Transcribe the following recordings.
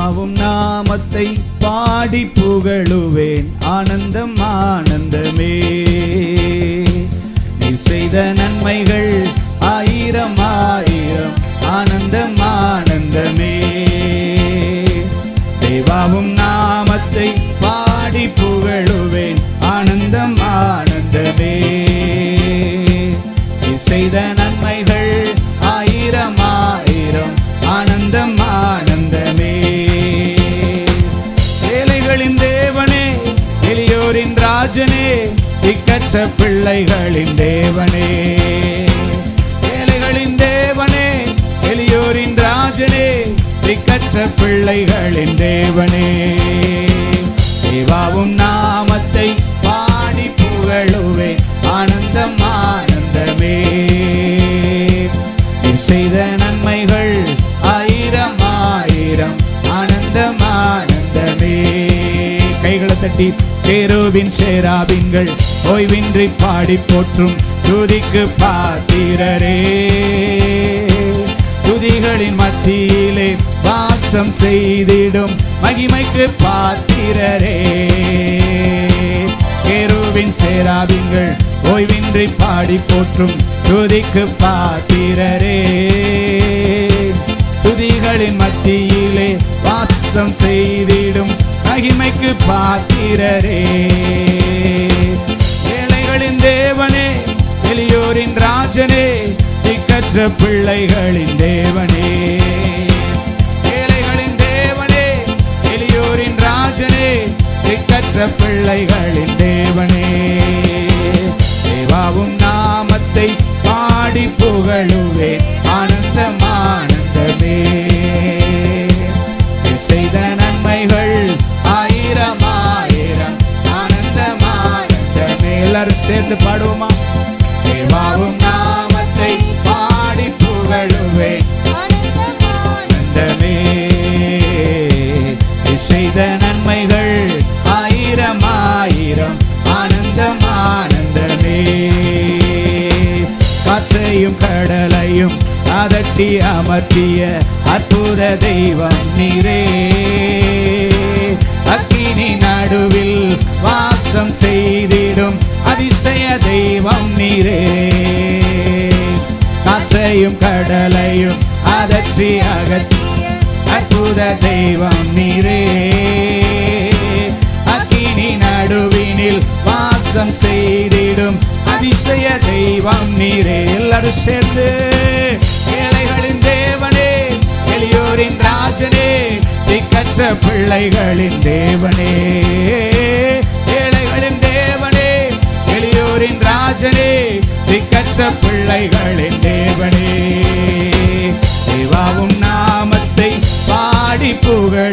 தேவாவும் நாமத்தை பாடி புகழுவேன். ஆனந்தம் ஆனந்தமே. நீ செய்த நன்மைகள் ஆயிரம் ஆயிரம். ஆனந்தம் ஆனந்தமே. தேவாவும் நாமத்தை பாடி புகழுவேன். ஆனந்தம் ஆனந்தமே. நீ செய்த ராஜனே திக்கற்ற பிள்ளைகளின் தேவனே. ஏழைகளின் தேவனே எளியோரின் ராஜனே திக்கற்ற பிள்ளைகளின் தேவனே. தேவாவும் நாமத்தை பாடி புகழுவே ஆனந்தம் ஆனந்தமே. செய்த நன்மைகள் தட்டி கேரோவின் சேராபின்கள் ஓய்வின்றி பாடி போற்றும் துதிக்கு பாத்திரரே. துதிகளின் மத்தியிலே வாசம் செய்திடும் மகிமைக்கு பாத்திரரே. கேருவின் சேராபின்கள் ஓய்வின்றி பாடி போற்றும் துதிக்கு பாத்திரரே. துதிகளின் மத்தியிலே வாசம் செய்திடும் மகிமைக்கு பாத்திரரே. ஏழைகளின் தேவனே எளியோரின் ராஜனே திக்கற்ற பிள்ளைகளின் தேவனே. ஏழைகளின் தேவனே எளியோரின் ராஜனே திக்கற்ற பிள்ளைகளின் தேவனே. எல்லாரும் சேர்ந்து பாடுவோமா? தேவாவும் நாமத்தை பாடி புகழுவேன் ஆனந்தமே செய்த நன்மைகள் ஆயிரம் ஆயிரம். ஆனந்தம் ஆனந்தமே. காற்றையும் கடலையும் அதட்டி அமர்த்திய அற்புத தெய்வம் நீரே. அக்கினி நடுவில் வாசம் செய்தி. தெய்வம் நீரே. காற்றையும் கடலையும் அதற்றி அகற்றி. அற்புத தெய்வம் நீரே. அக்கினி நடுவினில் வாசம் செய்திடும் அதிசய தெய்வம் நீரே. எல்லாரும் சேர்ந்து ஏழைகளின் தேவனே எளியோரின் ராஜனே திக்கற்ற பிள்ளைகளின் தேவனே. திக்கற்ற பிள்ளைகளின் தேவனே. தேவாவும் நாமத்தை பாடி புகழ்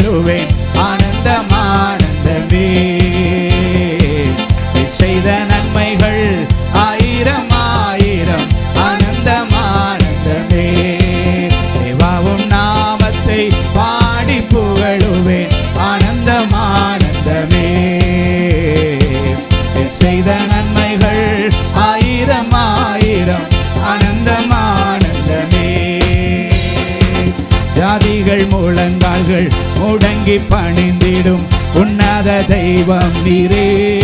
ஜாதிகள் முழங்கால்கள் முடங்கி பணிந்திடும். உன்னத தெய்வம் நீரே.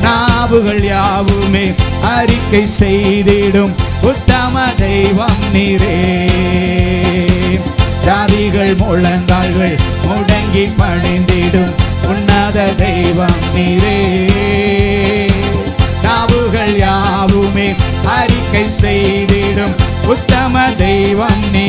நாவுகள் யாவுமே அறிக்கை செய்திடும். உத்தம தெய்வம் நீரே. ஜாதிகள் முழங்கால்கள் முடங்கி பணிந்திடும். உன்னத தெய்வம் நீரே. நாவுகள் யாவுமே அறிக்கை செய்திடும். உத்தம தெய்வம் நீ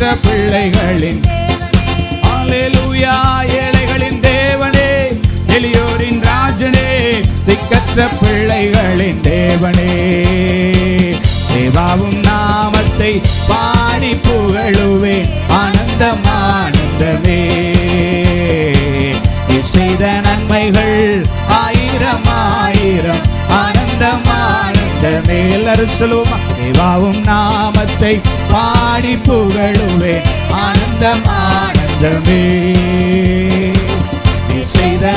பெற்ற பிள்ளைகளின் அல்லேலூயா ஏழைகளின் தேவனே எளியோரின் ராஜனே திக்கற்ற பிள்ளைகளின் தேவனே. தேவாவும் சொல்லுவோமா? தேவாவும் நாமத்தை பாடி புகழுவே. ஆனந்தம் ஆனந்தமே. நீ செய்த